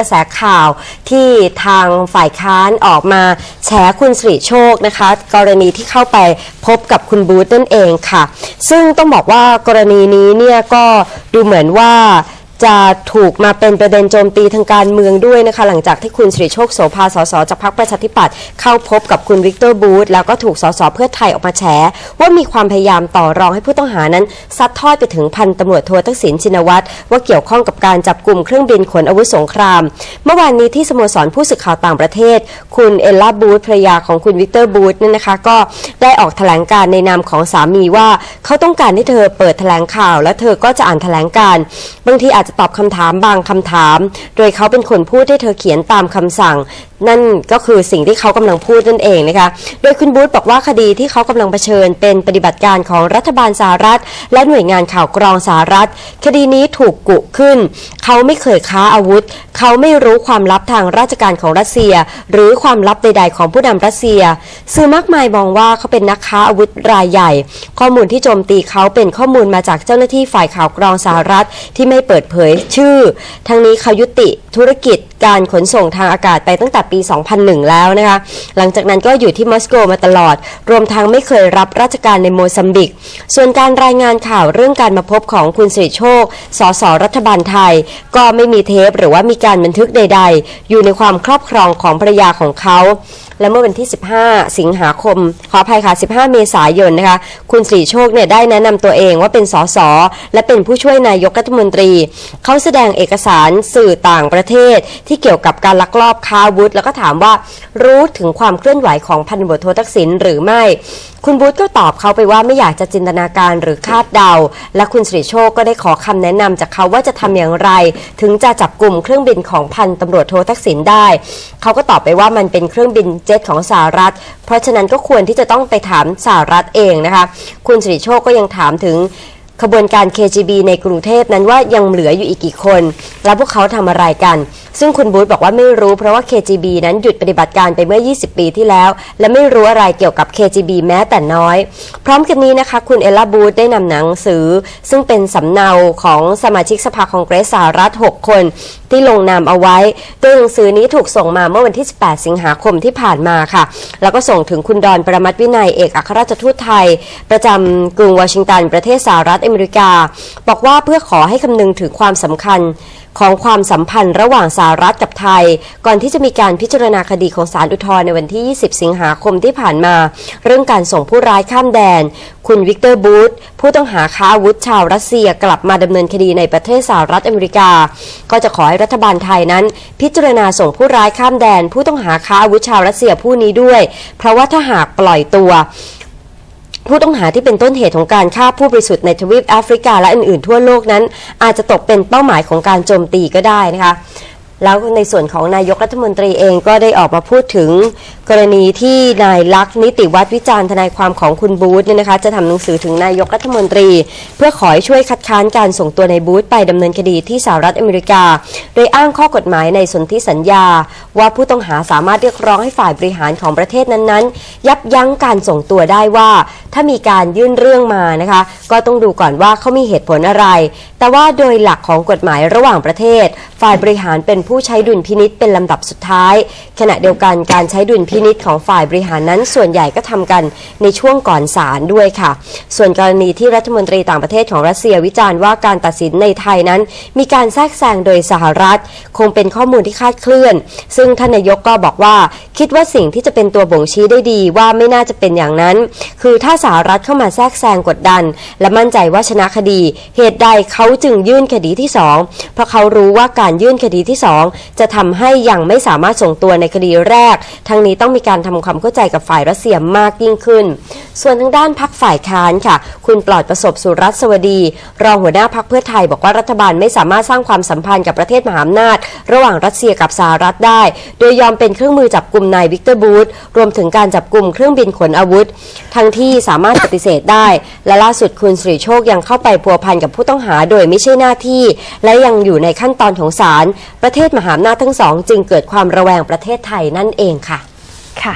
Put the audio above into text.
กระแสข่าวที่ทางฝ่ายค้านออกมาแฉคุณสิริโชคนะคะ กรณีที่เข้าไปพบกับคุณบูธนั่นเองค่ะ ซึ่งต้องบอกว่ากรณีนี้เนี่ยก็ดูเหมือนว่า จะถูกมาเป็นประเด็นโจมตีทางการเมืองด้วยนะคะ หลังจากที่คุณสิริโชคโสภาสสจากพรรคประชาธิปัตย์เข้าพบกับคุณวิกเตอร์บูธแล้วก็ถูกสสเพื่อไทยออกมาแฉว่ามีความพยายามต่อรองให้ผู้ต้องหานั้น ซัดทอดไปถึงพันตำรวจโททักษิณชินวัตรว่าเกี่ยวข้องกับการจับกลุ่มเครื่องบินขนอาวุธสงคราม เมื่อวานนี้ที่สโมสรผู้สื่อข่าวต่างประเทศ คุณเอลล่าบูธภรรยาของคุณวิกเตอร์บูธนี่นะคะ ก็ได้ออกแถลงการในนามของสามีว่าเขาต้องการให้เธอเปิดแถลงข่าว และเธอก็จะอ่านแถลงการบางทีอาจจะตอบคำถามบางคำถาม โดยเขาเป็นคนพูดให้เธอเขียนตามคำสั่ง นั่นก็คือสิ่งที่เขากำลังพูดนั่นเองนะคะ โดยคุณบูธบอกว่าคดีที่เขากำลังเผชิญเป็นปฏิบัติการของรัฐบาลสหรัฐ และหน่วยงานข่าวกรองสหรัฐ คดีนี้ถูกกุขึ้น เขาไม่เคยค้าอาวุธ เขาไม่รู้ความลับทางราชการของรัสเซีย หรือความลับใด ๆ ของผู้นำรัสเซีย สื่อมากมายมองว่าเขาเป็นนักค้าอาวุธรายใหญ่ ข้อมูลที่โจมตีเขาเป็นข้อมูลมาจากเจ้าหน้าที่ฝ่ายข่าวกรองสหรัฐที่ไม่เปิดเผยชื่อ ทั้งนี้เขายุติธุรกิจการขนส่งทางอากาศไปตั้งแต่ปี 2001 แล้วนะคะ หลังจากนั้นก็อยู่ที่มอสโกมาตลอด รวมทั้งไม่เคยรับราชการในโมซัมบิก ส่วนการรายงานข่าวเรื่องการมาพบของคุณสิริโชค สสรัฐบาลไทย ก็ไม่มีเทปหรือว่ามีการบันทึกใด ๆ อยู่ในความครอบครองของภรรยาของเขา และเมื่อวันที่ 15 สิงหาคม ขออภัยค่ะ 15 เมษายนนะคะ คุณสีโชคเนี่ยได้แนะนำตัวเองว่าเป็นสสและเป็นผู้ช่วยนายกรัฐมนตรี เขาแสดงเอกสารสื่อต่างประเทศ ที่เกี่ยวกับการลักลอบค้าวุธ แล้วก็ถามว่ารู้ถึงความเคลื่อนไหวของพันตำรวจโททักษิณหรือไม่ คุณบูธก็ตอบเขาไปว่าไม่อยากจะจินตนาการหรือคาดเดา และคุณสิริโชคก็ได้ขอคำแนะนำจากเขาว่าจะทำอย่างไร ถึงจะจับกลุ่มเครื่องบินของพันตำรวจโททักษิณได้ เขาก็ตอบไปว่ามันเป็นเครื่องบินเจ็ตของสหรัฐ เพราะฉะนั้นก็ควรที่จะต้องไปถามสหรัฐเองนะคะ คุณสิริโชคก็ยังถามถึง ขบวนการ KGB ในกรุงเทพนั้นว่ายังเหลืออยู่อีกกี่คน และพวกเขาทำอะไรกัน ซึ่งคุณบูธบอกว่าไม่รู้เพราะว่า KGB นั้นหยุดปฏิบัติการไปเมื่อ 20 ปีที่แล้ว และไม่รู้อะไรเกี่ยวกับ KGB แม้แต่น้อย พร้อมกันนี้นะคะ คุณเอลล่าบูธได้นำหนังสือ ซึ่งเป็นสำเนาของสมาชิกสภาคองเกรสสหรัฐ 6 คน ที่ลงนามเอาไว้ โดยหนังสือนี้ถูกส่งมาเมื่อวันที่ 18 สิงหาคมที่ผ่านมาค่ะ แล้วก็ส่งถึงคุณดอนประมัติวินัยเอกอัครราชทูตไทย ประจำกรุงวอชิงตันประเทศสหรัฐอเมริกา บอกว่าเพื่อขอให้คำนึงถึงความสำคัญ ของความสัมพันธ์ระหว่างสหรัฐกับไทย ก่อนที่จะมีการพิจารณาคดีของศาลอุทธรณ์ในวันที่ 20 สิงหาคมที่ผ่านมา เรื่องการส่งผู้ร้ายข้ามแดน คุณวิกเตอร์บูธผู้ต้องหาค้าอาวุธชาวรัสเซียกลับมาดำเนินคดีในประเทศสหรัฐอเมริกา ก็จะขอให้รัฐบาลไทยนั้น พิจารณาส่งผู้ร้ายข้ามแดน ผู้ต้องหาค้าอาวุธชาวรัสเซียผู้นี้ด้วย เพราะว่าถ้าหากปล่อยตัว ผู้ต้องหาที่เป็นต้นเหตุของการฆ่าผู้บริสุทธิ์ในทวีปแอฟริกาและอื่นๆทั่วโลกนั้น อาจจะตกเป็นเป้าหมายของการโจมตีก็ได้นะคะ แล้วในส่วนของนายกรัฐมนตรีเองก็ได้ออกมาพูดถึง กรณีที่นายลักษณ์นิติวัฒน์วิจารณ์ทนายความของคุณบูธเนี่ยนะคะ จะทำหนังสือถึงนายกรัฐมนตรี เพื่อขอให้ช่วยคัดค้านการส่งตัวในบูธไปดำเนินคดีที่สหรัฐอเมริกา โดยอ้างข้อกฎหมายในสนธิสัญญา ว่าผู้ต้องหาสามารถเรียกร้องให้ฝ่ายบริหารของประเทศนั้นๆ ยับยั้งการส่งตัวได้ว่า ถ้ามีการยื่นเรื่องมานะคะ ก็ต้องดูก่อนว่าเขามีเหตุผลอะไร แต่ว่าโดยหลักของกฎหมายระหว่างประเทศ ฝ่ายบริหารเป็นผู้ใช้ดุลพินิษเป็นลำดับสุดท้าย ขณะเดียวกันการใช้ดุลพินิษของฝ่ายบริหารนั้นส่วนใหญ่ก็ทำกันในช่วงก่อนศาลด้วยค่ะ ส่วนกรณีที่รัฐมนตรีต่างประเทศของรัสเซียวิจารณ์ว่าการตัดสินในไทยนั้น มีการแทรกแซงโดยสหรัฐ คงเป็นข้อมูลที่คาดเคลื่อน ซึ่งท่านนายกก็บอกว่า คิดว่าสิ่งที่จะเป็นตัวบ่งชี้ได้ดีว่าไม่น่าจะเป็นอย่างนั้น คือถ้าสหรัฐเข้ามาแทรกแซงกดดัน และมั่นใจว่าชนะคดี เหตุใดเขาจึงยื่นคดีที่สองเพราะเขารู้ว่าการยื่นคดีที่สองจะทำให้ยังไม่สามารถส่งตัวในคดีแรก ทั้งนี้ต้องมีการทำความเข้าใจกับฝ่ายรัสเซียมากยิ่งขึ้น ส่วนทางด้านพักฝ่ายค้านค่ะ คุณปลอดประสบสุรัตสวดี รองหัวหน้าพักเพื่อไทยบอกว่ารัฐบาลไม่สามารถสร้างความสัมพันธ์กับประเทศมหาอำนาจ ระหว่างรัสเซียกับสหรัฐได้ โดยยอมเป็นเครื่องมือจับกลุ่มนายวิกเตอร์บูธรวมถึงการจับกลุ่มเครื่องบินขนอาวุธ ทั้งที่สามารถปฏิเสธได้ และล่าสุดคุณสิริโชคยังเข้าไปพัวพันกับผู้ต้องหาโดยยไม่ใช่หน้าที่ และยังอยู่ในขั้นตอนของศาลประเทศมหาอำนาจทั้งสอง จึงเกิดความระแวงประเทศไทยนั่นเองค่ะ